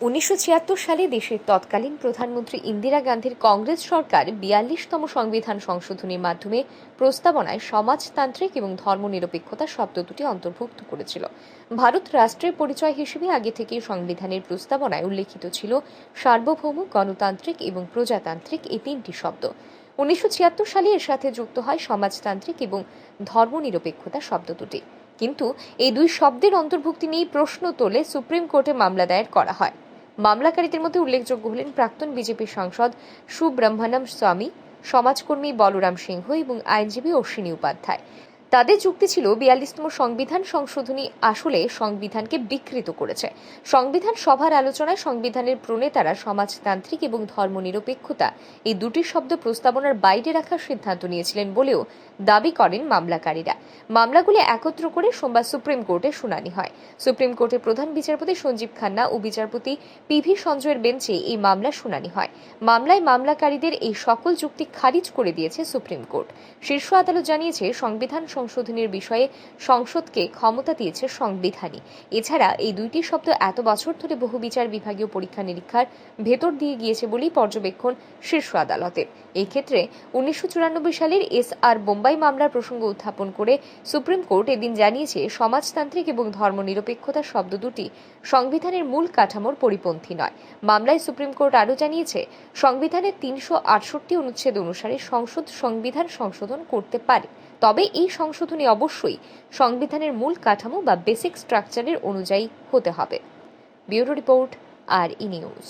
উনিশশো ছিয়াত্তর সালে দেশের তৎকালীন প্রধানমন্ত্রী ইন্দিরা গান্ধীর কংগ্রেস সরকার বিয়াল্লিশতম সংবিধান সংশোধনীর মাধ্যমে প্রস্তাবনায় সমাজতান্ত্রিক এবং ধর্মনিরপেক্ষতা শব্দ দুটি অন্তর্ভুক্ত করেছিল। ভারত রাষ্ট্রের পরিচয় হিসেবে আগে থেকেই সংবিধানের প্রস্তাবনায় উল্লেখিত ছিল সার্বভৌম, গণতান্ত্রিক এবং প্রজাতান্ত্রিক এই তিনটি শব্দ। উনিশশো ছিয়াত্তর সালে এর সাথে যুক্ত হয় সমাজতান্ত্রিক এবং ধর্মনিরপেক্ষতা শব্দ দুটি। কিন্তু এই দুই শব্দের অন্তর্ভুক্তি নিয়ে প্রশ্ন তোলে সুপ্রিম কোর্টে মামলা দায়ের করা হয়। মামলাকারীদের মধ্যে উল্লেখযোগ্য হলেন প্রাক্তন বিজেপি সাংসদ সুব্রহ্মণ্যম স্বামী, সমাজকর্মী বলরাম সিংহ এবং আইনজীবী অশ্বিনী উপাধ্যায়। তাদের যুক্তি ছিল বিয়াল্লিশতম সংবিধান সংশোধনী আসলে সংবিধানকে বিকৃত করেছে। সংবিধান সভার আলোচনায় সংবিধানের প্রণেতারা সমাজতান্ত্রিক এবং ধর্মনিরপেক্ষতা এই দুটি শব্দ প্রস্তাবনার বাইরে রাখার সিদ্ধান্ত নিয়েছিলেন বলেও দাবি করেন মামলাকারীরা। মামলাগুলি একত্র করে সোমবার সুপ্রিম কোর্টে শুনানি হয়। সুপ্রিম কোর্টের প্রধান বিচারপতি সঞ্জীব খান্না ও বিচারপতি পিভি সঞ্জয়ের বেঞ্চে এই মামলা শুনানি হয়। মামলায় মামলাকারীদের এই সকল যুক্তি খারিজ করে দিয়েছে সুপ্রিম কোর্ট। শীর্ষ আদালত জানিয়েছে, সংবিধান সংশোধনের বিষয়ে সংসদকে ক্ষমতা দিয়েছে সংবিধানই। এছাড়া এই দুইটি শব্দ এত বছর ধরে বহু বিচার বিভাগীয় পরীক্ষা নিরীক্ষার ভেতর দিয়ে গিয়েছে বলেই পর্যবেক্ষণ শীর্ষ আদালতের। এই ক্ষেত্রে উনিশশো সালের এস আর বোম্বাই মামলার প্রসঙ্গ উত্থাপন করে সুপ্রিম কোর্ট এদিন জানিয়েছে, সমাজতান্ত্রিক এবং ধর্মনিরপেক্ষতা শব্দ দুটি সংবিধানের মূল কাঠামোর পরিপন্থী নয়। মামলায় সুপ্রিম কোর্ট আরও জানিয়েছে, সংবিধানের তিনশো আটষট্টি অনুচ্ছেদ অনুসারে সংসদ সংবিধান সংশোধন করতে পারে। তবে এই সংশোধনী অবশ্যই সংবিধানের মূল কাঠামো বা বেসিক স্ট্রাকচারের অনুযায়ী হতে হবে। ব্যুরো রিপোর্ট, আর ই নিউজ।